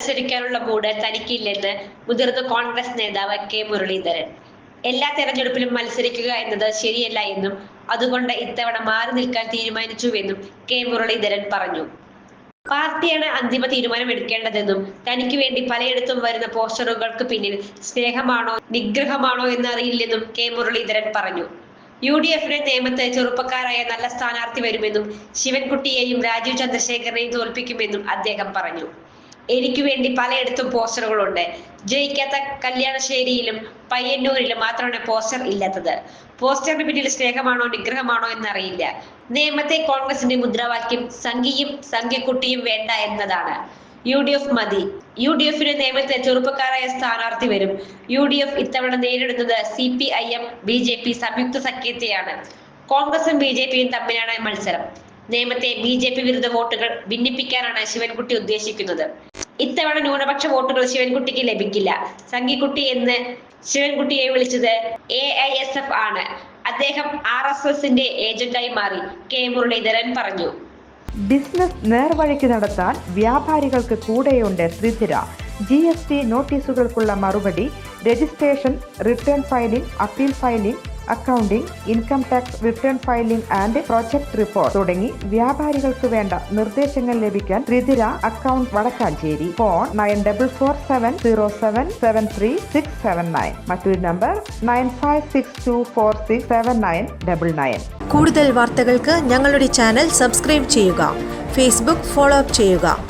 മത്സരിക്കാനുള്ള mood തനിക്കില്ലെന്ന് മുതിർന്ന കോൺഗ്രസ് നേതാവ് K Muraleedharan. എല്ലാ തെരഞ്ഞെടുപ്പിലും മത്സരിക്കുക എന്നത് ശരിയല്ല എന്നും അതുകൊണ്ട് ഇത്തവണ മാറി നിൽക്കാൻ തീരുമാനിച്ചുവെന്നും കെ മുരളീധരൻ പറഞ്ഞു. പാർട്ടിയാണ് അന്തിമ തീരുമാനം എടുക്കേണ്ടതെന്നും തനിക്ക് വേണ്ടി പലയിടത്തും വരുന്ന പോസ്റ്ററുകൾക്ക് പിന്നിൽ സ്നേഹമാണോ നിഗ്രഹമാണോ എന്നറിയില്ലെന്നും കെ മുരളീധരൻ പറഞ്ഞു. യു ഡി എഫിന്റെ നിയമത്തെ ചെറുപ്പക്കാരായ നല്ല സ്ഥാനാർത്ഥി വരുമെന്നും ശിവൻകുട്ടിയെയും രാജീവ് ചന്ദ്രശേഖരനെയും തോൽപ്പിക്കുമെന്നും അദ്ദേഹം പറഞ്ഞു. എനിക്ക് വേണ്ടി പലയിടത്തും പോസ്റ്ററുകളുണ്ട്. ജയിക്കാത്ത കല്യാണശ്ശേരിയിലും പയ്യന്നൂരിലും മാത്രമാണ് പോസ്റ്റർ ഇല്ലാത്തത്. പോസ്റ്ററിന് പിന്നിൽ സ്നേഹമാണോ നിഗ്രഹമാണോ എന്നറിയില്ല. നേമത്തെ കോൺഗ്രസിന്റെ മുദ്രാവാക്യം സംഘിയും സംഖ്യക്കുട്ടിയും വേണ്ട എന്നതാണ്. യു ഡി എഫ് മതി. യു ഡി എഫിന് നിയമത്തെ ചെറുപ്പക്കാരായ സ്ഥാനാർത്ഥി വരും. യു ഡി എഫ് ഇത്തവണ നേരിടുന്നത് C P I M B J P സംയുക്ത സഖ്യത്തെയാണ്. കോൺഗ്രസും ബി ജെ പിയും തമ്മിലാണ് മത്സരം. നിയമത്തെ ബി ജെ പി വിരുദ്ധ വോട്ടുകൾ ഭിന്നിപ്പിക്കാനാണ് ശിവൻകുട്ടി ഉദ്ദേശിക്കുന്നത്. ഇത്തവണ ന്യൂനപക്ഷ വോട്ടുകൾ ശിവൻകുട്ടിക്ക് ലഭിക്കില്ല. സംഘിക്കുട്ടി എന്ന് ശിവൻകുട്ടിയെ വിളിച്ചത് എ ഐ എസ് എഫ് ആണ്. അദ്ദേഹം ആർ എസ് എസിന്റെ ഏജന്റായി മാറി. കെ മുരളീധരൻ പറഞ്ഞു. ബിസിനസ് നേർവഴിക്ക് നടത്താൻ വ്യാപാരികൾക്ക് കൂടെയുണ്ട് ത്രിധിര ജി എസ് ടി നോട്ടീസുകൾക്കുള്ള മറുപടി registration return filing appeal filing accounting income tax return filing and project report തുടങ്ങി വ്യാപാരികൾക്ക് വേണ്ട നിർദ്ദേശങ്ങൾ ലഭിക്കാൻ Thrithira account Vadakkanchery. Phone nine double four seven zero seven seven three six seven nine. മറ്റൊരു number nine five six two four six seven nine double nine. കൂടുതൽ വാർത്തകൾക്ക് ഞങ്ങളുടെ channel subscribe ചെയ്യുക. ഫേസ്ബുക്ക് ഫോളോ അപ്പ് ചെയ്യുക.